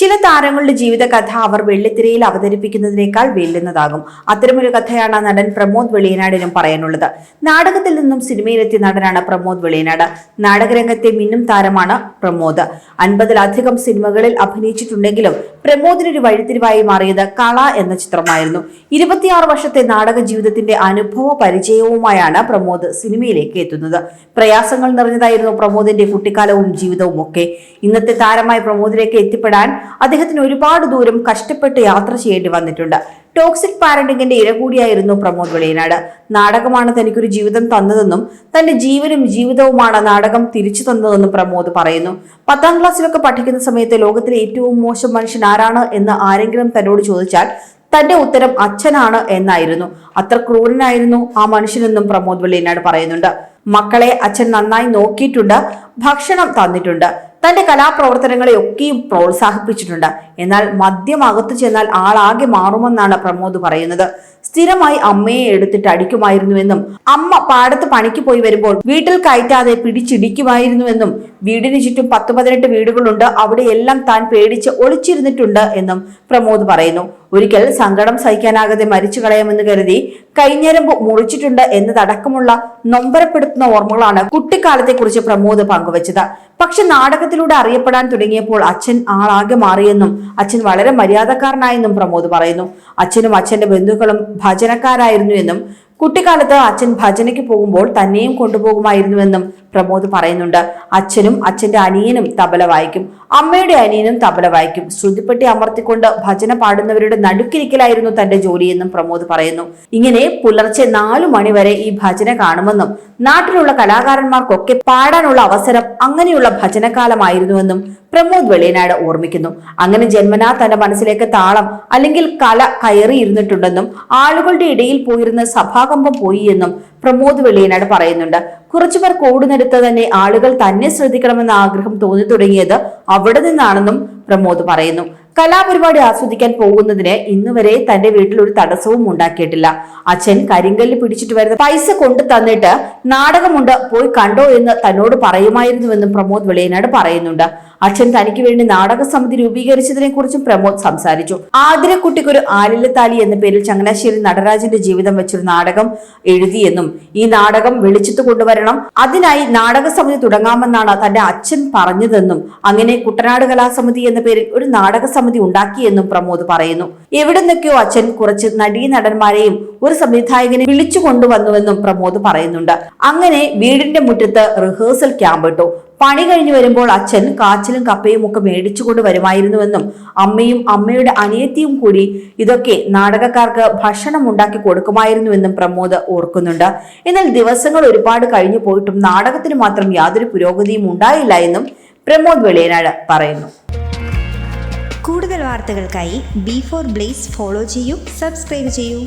ചില താരങ്ങളുടെ ജീവിതകഥ അവർ വെള്ളിത്തിരയിൽ അവതരിപ്പിക്കുന്നതിനേക്കാൾ വെല്ലുന്നതാകും. അത്തരമൊരു കഥയാണ് നടൻ പ്രമോദ് വെളിയനാടിനും പറയാനുള്ളത്. നാടകത്തിൽ നിന്നും സിനിമയിലെത്തിയ നടനാണ് പ്രമോദ് വെളിയനാട്. നാടകരംഗത്തെ മിന്നും താരമാണ് പ്രമോദ്. അൻപതിലധികം സിനിമകളിൽ അഭിനയിച്ചിട്ടുണ്ടെങ്കിലും പ്രമോദിനൊരു വഴിത്തിരിവായി മാറിയത് കള എന്ന ചിത്രമായിരുന്നു. ഇരുപത്തിയാറ് വർഷത്തെ നാടക ജീവിതത്തിന്റെ അനുഭവ പരിചയവുമായാണ് പ്രമോദ് സിനിമയിലേക്ക് എത്തുന്നത്. പ്രയാസങ്ങൾ നിറഞ്ഞതായിരുന്നു പ്രമോദിന്റെ കുട്ടിക്കാലവും ജീവിതവും ഒക്കെ ഇന്നത്തെ താരമായി പ്രമോദിലേക്ക് എത്തിപ്പെടാൻ അദ്ദേഹത്തിന് ഒരുപാട് ദൂരം കഷ്ടപ്പെട്ട് യാത്ര ചെയ്യേണ്ടി വന്നിട്ടുണ്ട്. ടോക്സിക് പാരന്റിങ്ങിന്റെ ഇര കൂടിയായിരുന്നു പ്രമോദ് വെളിയനാട്. നാടകമാണ് തനിക്കൊരു ജീവിതം തന്നതെന്നും തന്റെ ജീവനും ജീവിതവുമാണ് നാടകം തിരിച്ചു തന്നതെന്നും പ്രമോദ് പറയുന്നു. പത്താം ക്ലാസ്സിലൊക്കെ പഠിക്കുന്ന സമയത്ത് ലോകത്തിലെ ഏറ്റവും മോശം മനുഷ്യൻ ആരാണ് എന്ന് ആരെങ്കിലും തന്നോട് ചോദിച്ചാൽ തന്റെ ഉത്തരം അച്ഛനാണ് എന്നായിരുന്നു. അത്ര ക്രൂരനായിരുന്നു ആ മനുഷ്യനെന്നും പ്രമോദ് വെള്ളിയനാട് പറയുന്നുണ്ട്. മക്കളെ അച്ഛൻ നന്നായി നോക്കിയിട്ടുണ്ട് ഭക്ഷണം തന്നിട്ടുണ്ട്. തന്റെ കലാപ്രവർത്തനങ്ങളെ ഒക്കെയും പ്രോത്സാഹിപ്പിച്ചിട്ടുണ്ട്. എന്നാൽ മദ്യം അകത്തു ചെന്നാൽ ആളാകെ മാറുമെന്നാണ് പ്രമോദ് പറയുന്നത്. സ്ഥിരമായി അമ്മയെ എടുത്തിട്ട് അടിക്കുമായിരുന്നുവെന്നും അമ്മ പാടത്ത് പണിക്ക് പോയി വരുമ്പോൾ വീട്ടിൽ കയറ്റാതെ പിടിച്ചിടിക്കുമായിരുന്നുവെന്നും വീടിന് ചുറ്റും പത്ത് പതിനെട്ട് വീടുകളുണ്ട് അവിടെയെല്ലാം താൻ പേടിച്ച് ഒളിച്ചിരുന്നിട്ടുണ്ട് എന്നും പ്രമോദ് പറയുന്നു. ഒരിക്കൽ സങ്കടം സഹിക്കാനാകാതെ മരിച്ചു കളയാമെന്ന് കരുതി കൈഞ്ഞരമ്പ് മുറിച്ചിട്ടുണ്ട് എന്നതടക്കമുള്ള നൊമ്പരപ്പെടുത്തുന്ന ഓർമ്മകളാണ് കുട്ടിക്കാലത്തെക്കുറിച്ച് പ്രമോദ് പങ്കുവച്ചത്. പക്ഷെ നാടകത്തിലൂടെ അറിയപ്പെടാൻ തുടങ്ങിയപ്പോൾ അച്ഛൻ ആളാകെ മാറിയെന്നും അച്ഛൻ വളരെ മര്യാദക്കാരനായെന്നും പ്രമോദ് പറയുന്നു. അച്ഛനും അച്ഛന്റെ ബന്ധുക്കളും ഭജനക്കാരായിരുന്നു എന്നും കുട്ടിക്കാലത്ത് അച്ഛൻ ഭജനയ്ക്ക് പോകുമ്പോൾ തന്നെയും കൊണ്ടുപോകുമായിരുന്നുവെന്നും പ്രമോദ് പറയുന്നുണ്ട് അച്ഛനും അച്ഛന്റെ അനിയനും തബല വായിക്കും. അമ്മയുടെ അനിയനും തബല വായിക്കും. ശ്രുതിപ്പെട്ടി അമർത്തിക്കൊണ്ട് ഭജന പാടുന്നവരുടെ നടുക്കിരിക്കലായിരുന്നു തന്റെ ജോലിയെന്നും പ്രമോദ് പറയുന്നു. ഇങ്ങനെ പുലർച്ചെ നാലു മണിവരെ ഈ ഭജന കാണുമെന്നും നാട്ടിലുള്ള കലാകാരന്മാർക്കൊക്കെ പാടാനുള്ള അവസരം അങ്ങനെയുള്ള ഭജനകാലമായിരുന്നുവെന്നും പ്രമോദ് വെളിയനാട് ഓർമ്മിക്കുന്നു. അങ്ങനെ ജന്മനാ തന്റെ മനസ്സിലേക്ക് താളം അല്ലെങ്കിൽ കല കയറിയിരുന്നിട്ടുണ്ടെന്നും ആളുകളുടെ ഇടയിൽ പോയിരുന്ന സഭാകമ്പം പോയി എന്നും പ്രമോദ് വെളിയനാട് പറയുന്നുണ്ട്. കുറച്ചുപേർ കൂടുന്നിടത്ത് തന്നെ ആളുകൾ തന്നെ ശ്രദ്ധിക്കണമെന്ന ആഗ്രഹം തോന്നി തുടങ്ങിയത് അവിടെ നിന്നാണെന്നും പ്രമോദ് പറയുന്നു. കലാപരിപാടി ആസ്വദിക്കാൻ പോകുന്നതിന് ഇന്നുവരെ തന്റെ വീട്ടിൽ ഒരു തടസ്സവും ഉണ്ടാക്കിയിട്ടില്ല. അച്ഛൻ കരിങ്കല്ല് പിടിച്ചിട്ട് വരുന്ന പൈസ കൊണ്ടു തന്നിട്ട് നാടകമുണ്ട് പോയി കണ്ടോ എന്ന് തന്നോട് പറയുമായിരുന്നുവെന്നും പ്രമോദ് വെളിയനാട് പറയുന്നുണ്ട്. അച്ഛൻ തനിക്ക് വേണ്ടി നാടക സമിതി രൂപീകരിച്ചതിനെ കുറിച്ചും പ്രമോദ് സംസാരിച്ചു. ആതിരക്കുട്ടിക്കൊരു ആലിലത്താലി എന്ന പേരിൽ ചങ്ങനാശ്ശേരി നടരാജന്റെ ജീവിതം വെച്ചൊരു നാടകം എഴുതിയെന്നും ഈ നാടകം വെളിച്ചത്ത് കൊണ്ടുവരണം അതിനായി നാടക സമിതി തുടങ്ങാമെന്നാണ് തന്റെ അച്ഛൻ പറഞ്ഞതെന്നും അങ്ങനെ കുട്ടനാട് കലാസമിതി എന്ന പേരിൽ ഒരു നാടക സമിതി ഉണ്ടാക്കിയെന്നും പ്രമോദ് പറയുന്നു. എവിടെ നിന്നൊക്കെയോ അച്ഛൻ കുറച്ച് നടീ നടന്മാരെയും ഒരു സംവിധായകനെ വിളിച്ചു കൊണ്ടുവന്നുവെന്നും പ്രമോദ് പറയുന്നുണ്ട്. അങ്ങനെ വീടിന്റെ മുറ്റത്ത് റിഹേഴ്സൽ ക്യാമ്പ് ഇട്ടു. പണി കഴിഞ്ഞു വരുമ്പോൾ അച്ഛൻ കാച്ചിലും കപ്പയും ഒക്കെ മേടിച്ചുകൊണ്ട് വരുമായിരുന്നുവെന്നും അമ്മയും അമ്മയുടെ അനിയത്തിയും കൂടി ഇതൊക്കെ നാടകക്കാർക്ക് ഭക്ഷണം ഉണ്ടാക്കി കൊടുക്കുമായിരുന്നുവെന്നും പ്രമോദ് ഓർക്കുന്നുണ്ട്. എന്നാൽ ദിവസങ്ങൾ ഒരുപാട് കഴിഞ്ഞു പോയിട്ടും നാടകത്തിന് മാത്രം യാതൊരു പുരോഗതിയും ഉണ്ടായില്ല എന്നും പ്രമോദ് വെളിയനാട് പറയുന്നു. കൂടുതൽ വാർത്തകൾക്കായി ബി ഫോർ ബ്ലേസ് ഫോളോ ചെയ്യൂ സബ്സ്ക്രൈബ് ചെയ്യൂ.